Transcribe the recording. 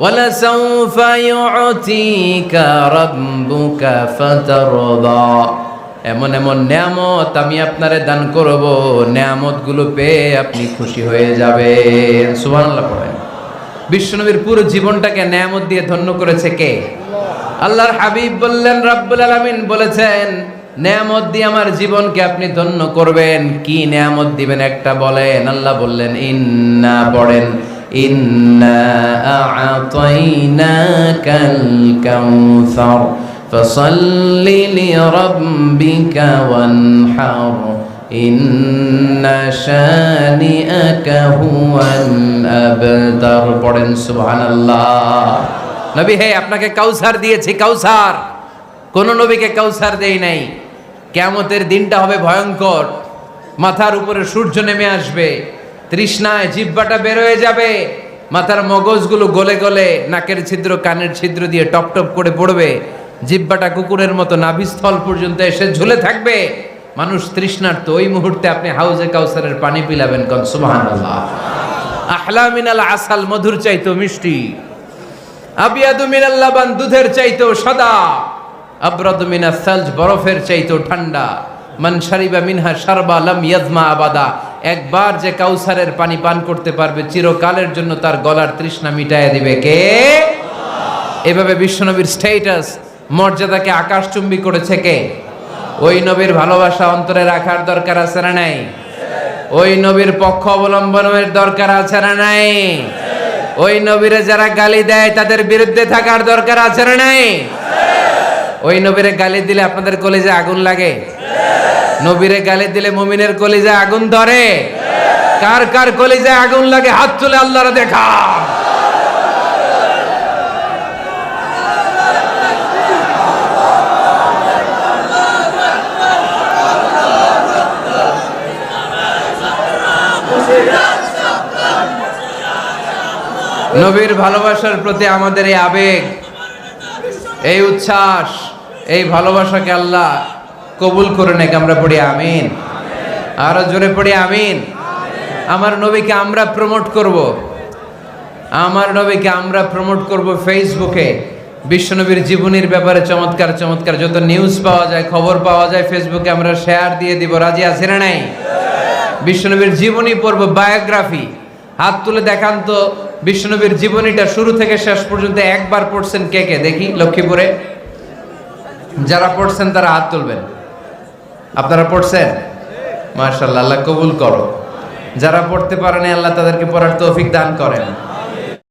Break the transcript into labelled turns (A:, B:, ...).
A: ولسوف يعطيك ربك فترضى এমন এমন নিয়ামত আমি আপনারে দান করব নিয়ামত গুলো পেয়ে আপনি খুশি হয়ে যাবেন সুবহানাল্লাহ পড়েন বিশ্বনবীর পুরো জীবনটাকে নিয়ামত দিয়ে ধন্য করেছে কে আল্লাহর হাবিব বললেন রাব্বুল আলামিন বলেছেন নিয়ামত দিয়ে আমার জীবনকে আপনি ধন্য করবেন কি নিয়ামত দিবেন একটা বলেন আল্লাহ বললেন ইন্না পড়েন ইন্না আ'তাইনাকাল কাউসার ফসল্লি লিরাব্বিকা ওয়ানহার ইন্না শানিআকা হুয়াল আবতার পড়েন সুবহানাল্লাহ। নবী, হে, আপনাকে কাউসার দিয়েছি, কাউসার। কোন নবীকে কাউসার দেই নাই। কেয়ামতের দিনটা হবে ভয়ঙ্কর। মাথার উপরে সূর্য নেমে আসবে। তৃষ্ণায় জিব্বাটা বের হয়ে যাবে। মাথার মগজগুলো গলে গলে নাকের ছিদ্র, কানের ছিদ্র দিয়ে টপ টপ করে পড়বে। জিব্বাটা কুকুরের মতো নাভিস্থল পর্যন্ত এসে ঝুলে থাকবে। মানুষ তৃষ্ণার্ত, ওই মুহূর্তে আপনি হাউজে কাউসারের পানি পিলাবেন কন, সুবহানাল্লাহ। আহলা মিনাল আসাল, মধুর চাইতো মিষ্টি। আবিয়াদু মিনাল লাবান, দুধের চাইতো সাদা। আবরাদু মিনাস সালজ, বরফের চাইতো ঠান্ডা। মান শারিবা মিনহা শারবা লাম ইয়াজমা আবাদা। একবার যে কাউসারের পানি পান করতে পারবে, চিরকালের জন্য তার গলার তৃষ্ণা মিটায় দিবে। কে? এভাবে বিশ্বনবীর স্টেটাস মর্যাদাকে আকাশচুম্বী করেছে কে? ওই নবীর ভালোবাসা অন্তরে রাখার দরকার আছে না নাই? ওই নবীর পক্ষ অবলম্বনের দরকার আছে না নাই? ওই নবীরে যারা গালি দেয়, তাদের বিরুদ্ধে থাকার দরকার আছে না নাই? ওই নবীরে গালি দিলে আপনাদের কলেজে আগুন লাগে? নবীরে গালি দিলে মমিনের কলেজে আগুন ধরে। কার কার কলেজে আগুন লাগে, হাত তুলে আল্লাহর দেখা। নবীর ভালোবাসার প্রতি আমাদের এই আবেগ, এই উচ্ছ্বাস, এই ভালোবাসাকে আল্লাহ কবুল করে নাকি, আমরা পড়ি আমিন। আরও জোরে পড়ি আমিন। আমার নবীকে আমরা প্রমোট করব। আমার নবীকে আমরা প্রমোট করব ফেসবুকে বিশ্বনবীর জীবনীর ব্যাপারে চমৎকার চমৎকার যত নিউজ পাওয়া যায়, খবর পাওয়া যায় ফেসবুকে আমরা শেয়ার দিয়ে দিব। রাজি আছে না নাই? বিশ্বনবীর জীবনী পড়ব বায়োগ্রাফি হাত তুলে দেখান তো, বিশ্বনবীর জীবনীটা শুরু থেকে শেষ পর্যন্ত একবার পড়ছেন কে কে? দেখি, লক্ষ্মীপুরে। যারা পড়ছেন তারা হাত তুলবেন। আপনারা পড়ছেন? মার্শাল্লাহ আল্লাহ কবুল করো যারা পড়তে পারেনি, আল্লাহ তাদেরকে পড়ার তৌফিক দান করেন।